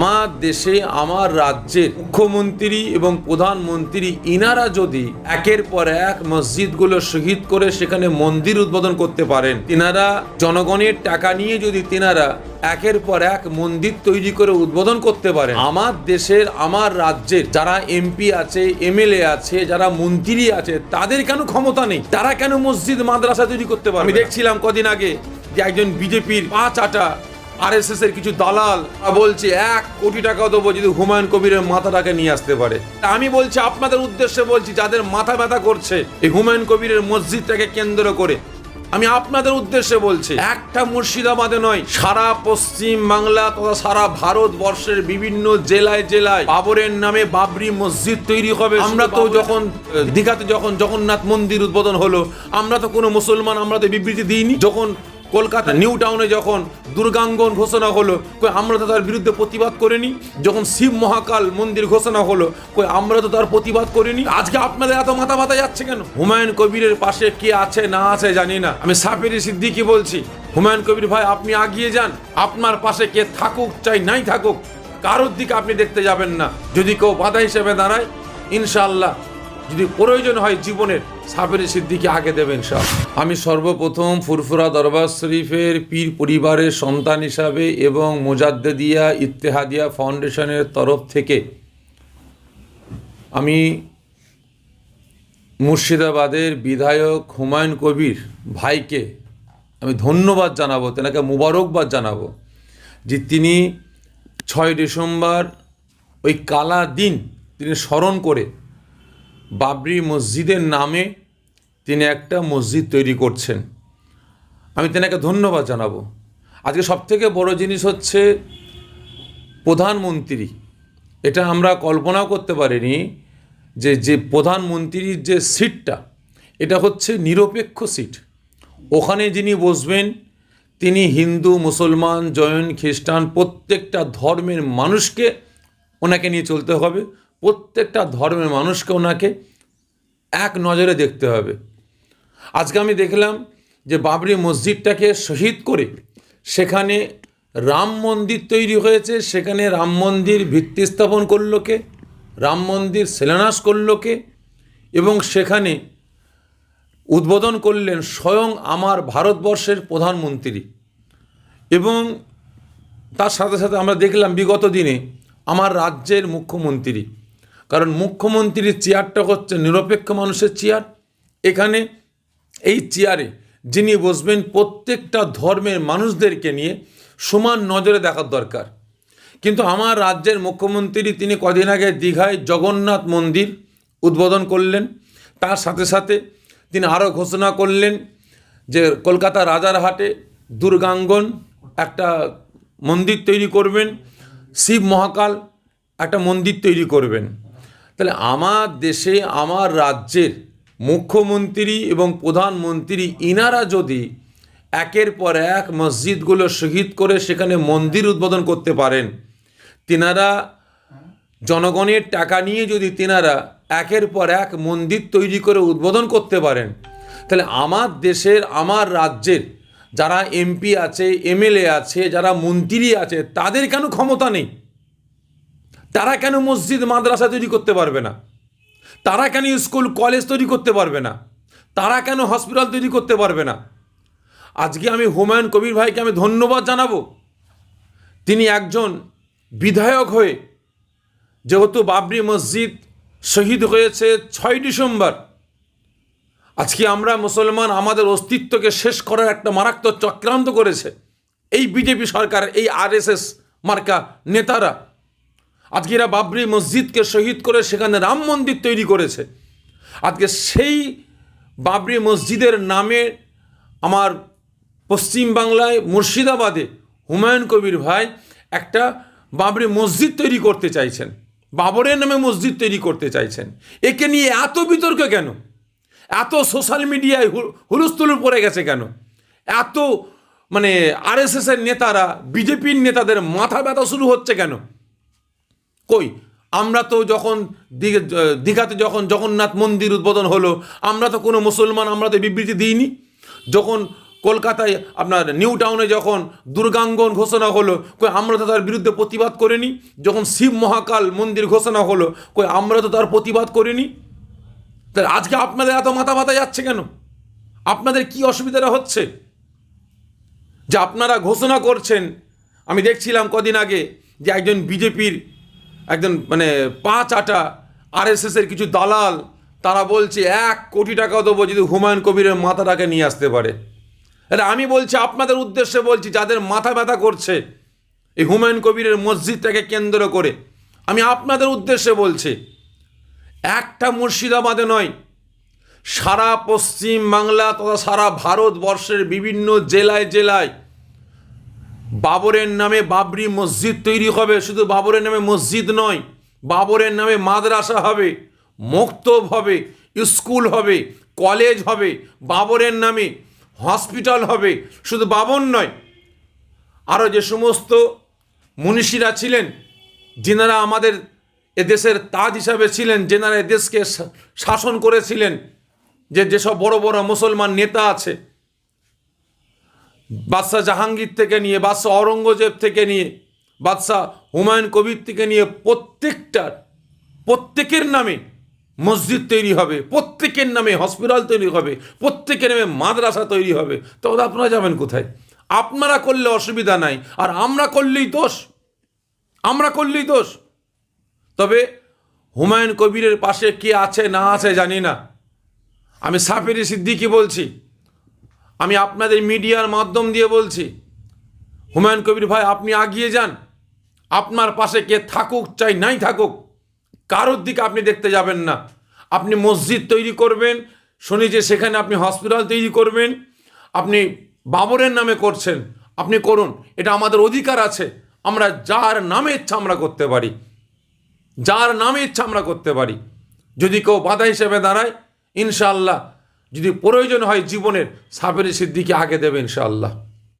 আমার দেশে, আমার রাজ্যের মুখ্যমন্ত্রী এবং প্রধানমন্ত্রী, ইনারা যদি একের পর এক মসজিদগুলো শহীদ করে সেখানে মন্দির উদ্বোধন করতে পারেন, তিনারা জনগণের টাকা নিয়ে যদি তিনারা একের পর এক মন্দির তৈরি করে উদ্বোধন করতে পারেন, আমার দেশের, আমার রাজ্যের যারা এমপি আছে, এমএলএ আছে, যারা মন্ত্রী আছে, তাদের কেন ক্ষমতা নেই? তারা কেন মসজিদ, মাদ্রাসা তৈরি করতে পারে আমি দেখছিলাম কদিন আগে যে একজন বিজেপির পাঁচ আটা আরএসএস এর কিছু দালাল বলছে এক কোটি টাকা দেবো যদি হুমায়ুন কবিরের মাথাটাকে নিয়ে আসতে পারে। আমি বলছি আপনাদের উদ্দেশ্যে বলছি যাদের মাথা ব্যথা করছে এই হুমায়ুন কবিরের মসজিদটাকে কেন্দ্র করে। আমি আপনাদের উদ্দেশ্যে বলছি একটা মুর্শিদাবাদে নয় সারা পশ্চিম বাংলা তথা সারা ভারতবর্ষের বিভিন্ন জেলায় জেলায় বাবরের নামে বাবরি মসজিদ তৈরি হবে। আমরা তো যখন দীঘাতে যখন জগন্নাথ মন্দির উদ্বোধন হলো আমরা তো কোনো মুসলমান আমরা তো বিবৃতি দিইনি। যখন কলকাতা নিউ টাউনে যখন দুর্গাঙ্গন ঘোষণা হলো, কই আমরা তো তার বিরুদ্ধে প্রতিবাদ করিনি? যখন শিব মহাকাল মন্দির ঘোষণা হলো, কই আমরা তো তার প্রতিবাদ করিনি? আজকে আপনাদের এত মাথা মাথা যাচ্ছে কেন? হুমায়ুন কবিরের পাশে কে আছে, না আছে জানি না। আমি সাফেরি সিদ্দিকি বলছি, হুমায়ুন কবির ভাই, আপনি আগিয়ে যান। আপনার পাশে কে থাকুক চাই নাই থাকুক, কারোর দিকে আপনি দেখতে যাবেন না। যদি কেউ বাধা হিসেবে দাঁড়ায়, ইনশাআল্লাহ যদি প্রয়োজন হয় জীবনের সাপের সিদ্দিকে আগে দেবেন সব আমি সর্বপ্রথম ফুরফুরা দরবার শরীফের পীর পরিবারের সন্তান হিসাবে এবং মোজাদ্দেদিয়া ইত্তেহাদিয়া ফাউন্ডেশনের তরফ থেকে আমি মুর্শিদাবাদের বিধায়ক হুমায়ুন কবির ভাইকে আমি ধন্যবাদ জানাব, তেনাকে মুবারকবাদ জানাব যে তিনি ছয় ডিসেম্বর ওই কালা দিন তিনি স্মরণ করে বাবরি মসজিদের নামে তিনি একটা মসজিদ তৈরি করছেন। আমি তেনাকে ধন্যবাদ জানাব। আজকে সবথেকে বড় জিনিস হচ্ছে প্রধানমন্ত্রী। এটা আমরা কল্পনাও করতে পারিনি যে যে প্রধানমন্ত্রীর যে সিটটা, এটা হচ্ছে নিরপেক্ষ সিট। ওখানে যিনি বসবেন, তিনি হিন্দু, মুসলমান, জৈন, খ্রিস্টান প্রত্যেকটা ধর্মের মানুষকে ওনাকে নিয়ে চলতে হবে। প্রত্যেকটা ধর্মের মানুষকে ওনাকে এক নজরে দেখতে হবে। আজকে আমি দেখলাম যে বাবরি মসজিদটাকে শহীদ করে সেখানে রাম মন্দির তৈরি হয়েছে, সেখানে রাম মন্দির ভিত্তি স্থাপন করল কে? রাম মন্দির শিলান্যাস করল কে? এবং সেখানে উদ্বোধন করলেন স্বয়ং আমার ভারতবর্ষের প্রধানমন্ত্রী। এবং তার সাথে সাথে আমরা দেখলাম বিগত দিনে আমার রাজ্যের মুখ্যমন্ত্রী। কারণ মুখ্যমন্ত্রীর চেয়ারটা হচ্ছে নিরপেক্ষ মানুষের চেয়ার। এখানে এই চেয়ারে যিনি বসবেন প্রত্যেকটা ধর্মের মানুষদেরকে নিয়ে সমান নজরে দেখার দরকার। কিন্তু আমার রাজ্যের মুখ্যমন্ত্রী তিনি কদিন আগে দীঘায় জগন্নাথ মন্দির উদ্বোধন করলেন। তার সাথে সাথে তিনি আরও ঘোষণা করলেন যে কলকাতা রাজারহাটে দুর্গাঙ্গন একটা মন্দির তৈরি করবেন। শিব মহাকাল একটা মন্দির তৈরি করবেন। তাহলে আমার দেশে, আমার রাজ্যের মুখ্যমন্ত্রী এবং প্রধানমন্ত্রী ইনারা যদি একের পর এক মসজিদগুলো শহীদ করে সেখানে মন্দির উদ্বোধন করতে পারেন, তিনারা জনগণের টাকা নিয়ে যদি তিনারা একের পর এক মন্দির তৈরি করে উদ্বোধন করতে পারেন, তাহলে আমার দেশের, আমার রাজ্যের যারা এমপি আছে, এমএলএ আছে, যারা মন্ত্রী আছে, তাদের কেন ক্ষমতা নেই? তারা কেন মসজিদ, মাদ্রাসা তৈরি করতে পারবে না? তারা কেন স্কুল, কলেজ তৈরি করতে পারবে না? তারা কেন হসপিটাল তৈরি করতে পারবে না? আজকে আমি হুমায়ুন কবির ভাইকে আমি ধন্যবাদ জানাব। তিনি একজন বিধায়ক হয়ে যেহেতু বাবরি মসজিদ শহীদ হয়েছে ছয় ডিসেম্বর, আজকে আমরা মুসলমান আমাদের অস্তিত্বকে শেষ করার একটা মারাত্মক চক্রান্ত করেছে। এই বিজেপি সরকার, এই আরএসএস মার্কা নেতারা আজকে এরা বাবরি মসজিদকে শহীদ করে সেখানে রাম মন্দির তৈরি করেছে। আজকে সেই বাবরি মসজিদের নামে আমার পশ্চিম বাংলায় মুর্শিদাবাদে হুমায়ুন কবির ভাই একটা বাবরি মসজিদ তৈরি করতে চাইছেন। বাবরের নামে মসজিদ তৈরি করতে চাইছেন। একে নিয়ে এত বিতর্ক কেন? এত সোশ্যাল মিডিয়ায় হুলস্থুল পড়ে গেছে কেন? এত মানে আরএসএসের নেতারা, বিজেপির নেতাদের মাথা ব্যথা শুরু হচ্ছে কেন? কই? আমরা তো যখন দীঘ- দীঘাতে যখন জগন্নাথ মন্দির উদ্বোধন হলো, আমরা তো কোনো মুসলমান আমরা তো বিবৃতি দিইনি। যখন কলকাতায় আপনার নিউ টাউনে যখন দুর্গাঙ্গন ঘোষণা হলো, কই আমরা তো তার বিরুদ্ধে প্রতিবাদ করিনি? যখন শিব মহাকাল মন্দির ঘোষণা হলো, কই আমরা তো তার প্রতিবাদ করিনি? তাহলে আজকে আপনাদের এত মাথা মাথা যাচ্ছে কেন? আপনাদের কি অসুবিধাটা হচ্ছে? যে আপনারা ঘোষণা করছেন, আমি দেখছিলাম কদিন আগে যে একজন বিজেপির একজন মানে পাঁচ আটা আরএসএসের কিছু দালাল, তারা বলছে, এক কোটি টাকা দেবো যদি হুমায়ুন কবিরের মাথাটাকে নিয়ে আসতে পারে। আরে আমি বলছি, আপনাদের উদ্দেশ্যে বলছি, যাদের মাথা ব্যথা করছে, এই হুমায়ুন কবিরের মসজিদটাকে কেন্দ্র করে, আমি আপনাদের উদ্দেশ্যে বলছি, একটা মুর্শিদাবাদে নয়, সারা পশ্চিম বাংলা তথা সারা ভারতবর্ষের বিভিন্ন জেলায় জেলায় বাবরের নামে বাবরি মসজিদ তৈরি হবে, শুধু বাবরের নামে মসজিদ নয়, বাবরের নামে মাদ্রাসা হবে, মক্তব হবে, স্কুল হবে, কলেজ হবে, বাবরের নামে হসপিটাল হবে, শুধু বাবর নয় আরও যে সমস্ত মনীষীরা ছিলেন, যেনারা আমাদের এদেশের তাজ হিসাবে ছিলেন, যেনারা এদেশকে শাসন করেছিলেন, যে যেসব বড় বড় মুসলমান নেতা আছে বাদশাহ জাহাঙ্গীর থেকে নিয়ে, বাদশাহ অরঙ্গজেব থেকে নিয়ে, বাদশাহ হুমায়ুন কবির থেকে নিয়ে প্রত্যেকটার প্রত্যেকের নামে মসজিদ তৈরি হবে, প্রত্যেকের নামে হসপিটাল তৈরি হবে, প্রত্যেকের নামে মাদ্রাসা তৈরি হবে। তখন আপনারা যাবেন কোথায়? আপনারা করলে অসুবিধা নাই, আর আমরা করলেই দোষ। আমরা করলেই দোষ। তবে হুমায়ুন কবিরের পাশে কে আছে না আছে জানি না। আমি সাফেরি সিদ্দিকি বলছি। আমি আপনাদের মিডিয়ার মাধ্যম দিয়ে বলছি। হুমায়ুন কবির ভাই, আপনি আগিয়ে যান। আপনার পাশে কে থাকুক চাই নাই থাকুক, কারোর দিকে আপনি দেখতে যাবেন না। আপনি মসজিদ তৈরি করবেন, শুনি যে সেখানে আপনি হসপিটাল তৈরি করবেন, আপনি বাবরের নামে করছেন, আপনি করুন, এটা আমাদের অধিকার আছে। আমরা যার নামে ইচ্ছা আমরা করতে পারি। যার নামে ইচ্ছা আমরা করতে পারি। যদি কেউ বাধা হিসেবে দাঁড়ায়, ইনশাআল্লাহ যদি প্রয়োজন হয় জীবনের সাবের সিদ্ধিকে আগে দেবে ইনশাআল্লাহ।